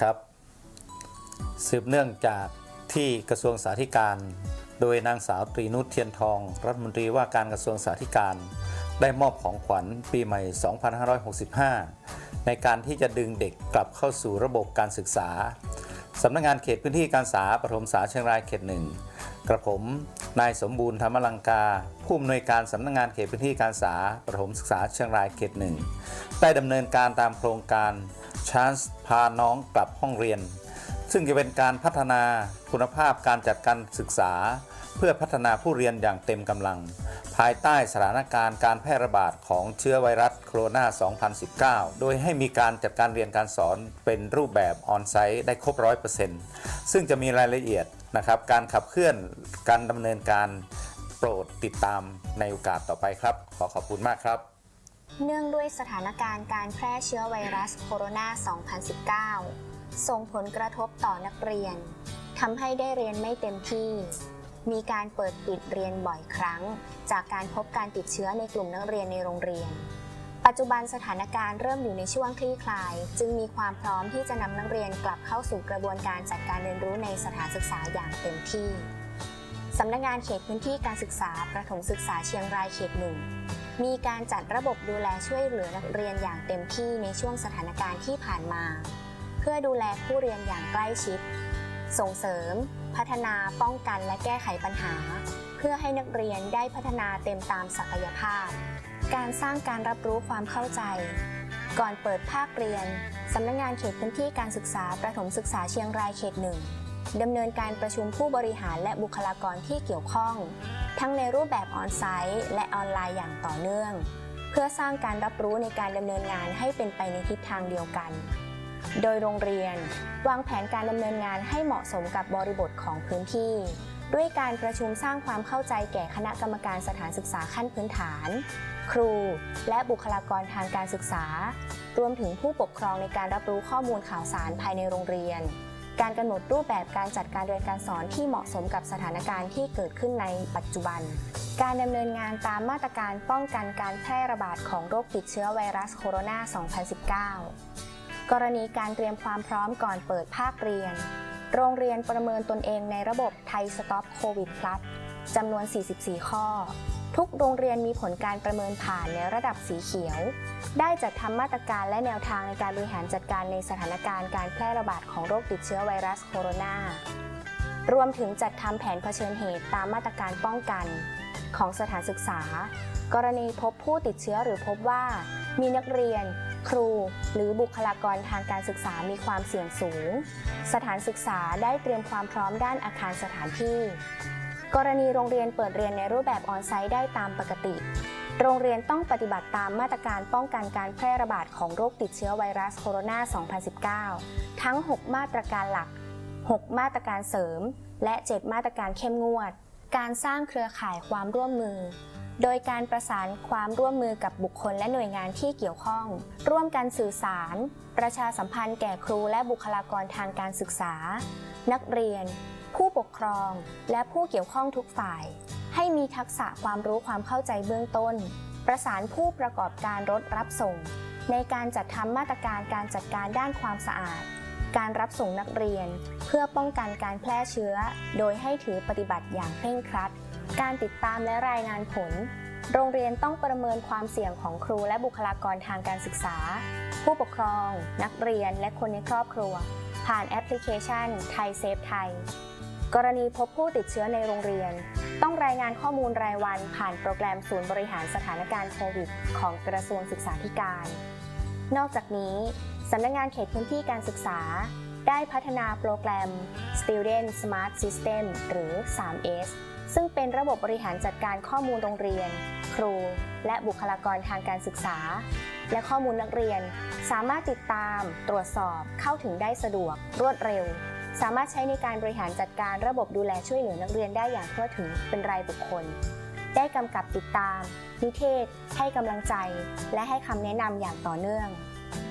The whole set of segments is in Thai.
ครับ สืบเนื่องจากที่กระทรวงสาธการ โดยนางสาวตรีนุชเทียนทอง รัฐมนตรีว่าการกระทรวงสาธการ ได้มอบของขวัญปีใหม่ 2565 ในการที่จะดึงเด็กกลับเข้าสู่ระบบการศึกษาสำนักงานเขตพื้นที่การศึกษาปฐมศึกษาเชียงรายเขตหนึ่งกระผม นายสมบูรณ์ธรรมลังกา ผู้อำนวยการสำนักงานเขตพื้นที่การศึกษาปฐมศึกษาเชียงรายเขตหนึ่งได้ดำเนินการตามโครงการ ชานส์พาน้องกลับห้องเรียน ซึ่งจะเป็นการพัฒนาคุณภาพการจัดการศึกษา เพื่อพัฒนาผู้เรียนอย่างเต็มกำลัง ภายใต้สถานการณ์การแพร่ระบาดของเชื้อไวรัสโคโรนา 2019 โดยให้มีการจัดการเรียนการสอนเป็นรูปแบบออนไซต์ได้ครบ 100%ซึ่งจะมีรายละเอียดนะครับการขับเคลื่อนการดำเนินการโปรดติดตามในโอกาสต่อไปครับ ขอขอบคุณมากครับ เนื่องด้วยสถานการณ์การแพร่เชื้อไวรัสโคโรนา 2019 ส่งผลกระทบต่อนักเรียนทำให้ได้เรียนไม่เต็มที่ มีการเปิดปิดเรียนบ่อยครั้ง จากการพบการติดเชื้อในกลุ่มนักเรียนในโรงเรียน ปัจจุบันสถานการณ์เริ่มอยู่ในช่วงคลี่คลาย จึงมีความพร้อมที่จะนำนักเรียนกลับเข้าสู่กระบวนการจัดการเรียนรู้ในสถานศึกษาอย่างเต็มที่สำนักงานเขตพื้นที่การศึกษาประถมศึกษาเชียงรายเขตหนึ่ง มีการจัดระบบดูแลช่วยเหลือนักเรียนอย่างเต็มที่ในช่วงสถานการณ์ที่ผ่านมา เพื่อดูแลผู้เรียนอย่างใกล้ชิด ส่งเสริม พัฒนาป้องกันและแก้ไขปัญหา เพื่อให้นักเรียนได้พัฒนาเต็มตามศักยภาพ การสร้างการรับรู้ความเข้าใจ ก่อนเปิดภาคเรียนสำนักงานเขตพื้นที่การศึกษาประถมศึกษาเชียงรายเขตหนึ่ง ดำเนินการประชุมผู้บริหารและบุคลากรที่เกี่ยวข้อง ทั้งในรูปแบบออนไซต์และออนไลน์อย่างต่อเนื่อง เพื่อสร้างการรับรู้ในการดำเนินงานให้เป็นไปในทิศทางเดียวกัน โดยโรงเรียน วางแผนการดำเนินงานให้เหมาะสมกับบริบทของพื้นที่ ด้วยการประชุมสร้างความเข้าใจแก่คณะกรรมการสถานศึกษาขั้นพื้นฐาน ครู และบุคลากรทางการศึกษา รวมถึงผู้ปกครองในการรับรู้ข้อมูลข่าวสารภายในโรงเรียน การกำหนดรูปแบบการจัดการเรียนการสอนที่เหมาะสมกับสถานการณ์ที่เกิดขึ้นในปัจจุบัน การดำเนินงานตามมาตรการป้องกันการแพร่ระบาดของโรคติดเชื้อไวรัสโคโรนา 2019 กรณีการเตรียมความพร้อมก่อนเปิดภาคเรียน โรงเรียนประเมินตนเองในระบบไทยสต็อปโควิดพลัส จำนวน 44 ข้อ ทุกโรงเรียนมีผลการประเมินผ่านในระดับสีเขียว ได้จัดทำมาตรการและแนวทางในการบริหารจัดการในสถานการณ์การแพร่ระบาดของโรคติดเชื้อไวรัสโคโรนา รวมถึงจัดทำแผนเผชิญเหตุตามมาตรการป้องกัน ของสถานศึกษา กรณีพบผู้ติดเชื้อหรือพบว่า มีนักเรียนครูหรือบุคลากรทางการศึกษามีความเสี่ยงสูง สถานศึกษาได้เตรียมความพร้อมด้านอาคารสถานที่ กรณีโรงเรียนเปิดเรียนในรูปแบบออนไซต์ได้ตามปกติ โรงเรียนต้องปฏิบัติตามมาตรการป้องกันการแพร่ระบาดของโรคติดเชื้อไวรัสโคโรนา 2019 ทั้ง 6 มาตรการหลัก 6 มาตรการเสริม และ 7 มาตรการเข้มงวด การสร้างเครือข่ายความร่วมมือ โดยการประสานความร่วมมือกับบุคคลและหน่วยงานที่เกี่ยวข้อง ร่วมกันสื่อสาร ประชาสัมพันธ์แก่ครูและบุคลากรทางการศึกษา นักเรียน ผู้ปกครอง และผู้เกี่ยวข้องทุกฝ่าย ให้มีทักษะความรู้ความเข้าใจเบื้องต้น ประสานผู้ประกอบการรถรับส่ง ในการจัดทำมาตรการการจัดการด้านความสะอาด การรับส่งนักเรียน เพื่อป้องกันการแพร่เชื้อ โดยให้ถือปฏิบัติอย่างเคร่งครัด การติดตามและรายงานผล โรงเรียนต้องประเมินความเสี่ยงของครูและบุคลากรทางการศึกษา ผู้ปกครอง นักเรียนและคนในครอบครัวผ่านแอปพลิเคชันไทยเซฟไทย กรณีพบผู้ติดเชื้อในโรงเรียน ต้องรายงานข้อมูลรายวันผ่านโปรแกรมศูนย์บริหารสถานการณ์โควิด ของกระทรวงศึกษาธิการ นอกจากนี้สำนักงานเขตพื้นที่การศึกษา ได้พัฒนาโปรแกรม Student Smart System หรือ 3S ซึ่งเป็นระบบบริหารจัดการข้อมูลโรงเรียน ครู และบุคลากรทางการศึกษา และข้อมูลนักเรียน สามารถติดตาม ตรวจสอบเข้าถึงได้สะดวก รวดเร็ว สามารถใช้ในการบริหารจัดการระบบดูแลช่วยเหลือนักเรียนได้อย่างทั่วถึงเป็นรายบุคคล ได้กำกับติดตาม นิเทศ ให้กำลังใจ และให้คำแนะนำอย่างต่อเนื่อง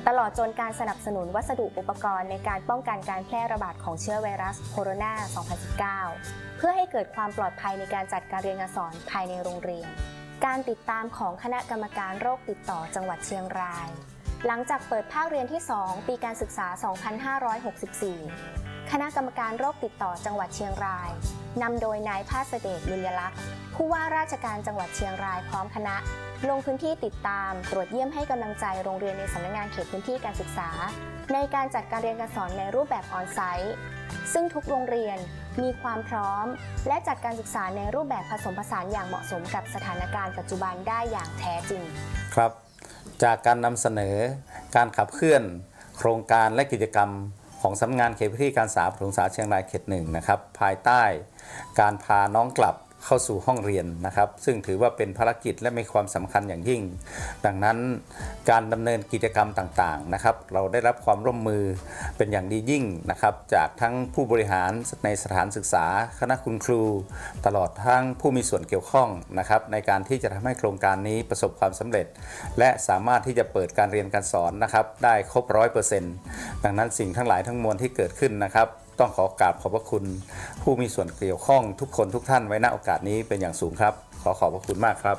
ตลอดจนการสนับสนุนวัสดุอุปกรณ์ในการป้องกันการแพร่ระบาดของเชื้อไวรัสโคโรนา 2019 เพื่อให้เกิดความปลอดภัยในการจัดการเรียนการสอนภายในโรงเรียน การติดตามของคณะกรรมการโรคติดต่อจังหวัดเชียงราย หลังจากเปิดภาคเรียนที่ 2 ปีการศึกษา 2564 คณะกรรมการโรคติดต่อจังหวัดเชียงราย นำโดยนายภาสเดชบุญยลักษณ์ ผู้ว่าราชการจังหวัดเชียงรายพร้อมคณะ ลงพื้นที่ติดตาม ตรวจเยี่ยมให้กำลังใจโรงเรียนในสำนักงานเขตพื้นที่การศึกษา ในการจัดการเรียนการสอนในรูปแบบออนไซต์ซึ่งทุกโรงเรียนมีความพร้อม และจัดการศึกษาในรูปแบบผสมผสานอย่างเหมาะสมกับสถานการณ์ปัจจุบันได้อย่างแท้จริง ครับ จากการนำเสนอการขับเคลื่อนโครงการและกิจกรรมของสำนักงานเขตพื้นที่การศึกษาประถมศึกษาเชียงรายเขตหนึ่งนะครับ ภายใต้การพาน้องกลับ เข้าสู่ห้องเรียนนะครับ ซึ่งถือว่าเป็นภารกิจและมีความสำคัญอย่างยิ่ง ดังนั้นการดำเนินกิจกรรมต่างๆนะครับ เราได้รับความร่วมมือเป็นอย่างดียิ่งนะครับ จากทั้งผู้บริหารในสถานศึกษา คณะคุณครู ตลอดทั้งผู้มีส่วนเกี่ยวข้องนะครับ ในการที่จะทำให้โครงการนี้ประสบความสำเร็จ และสามารถที่จะเปิดการเรียนการสอนนะครับ ได้ครบร้อยเปอร์เซ็นต์ดังนั้นสิ่งทั้งหลายทั้งมวลที่เกิดขึ้นนะครับ ต้องขอกราบขอบพระคุณ ผู้มีส่วนเกี่ยวข้องทุกคนทุกท่านไว้ณโอกาสนี้เป็นอย่างสูงครับ ขอขอบพระคุณมากครับ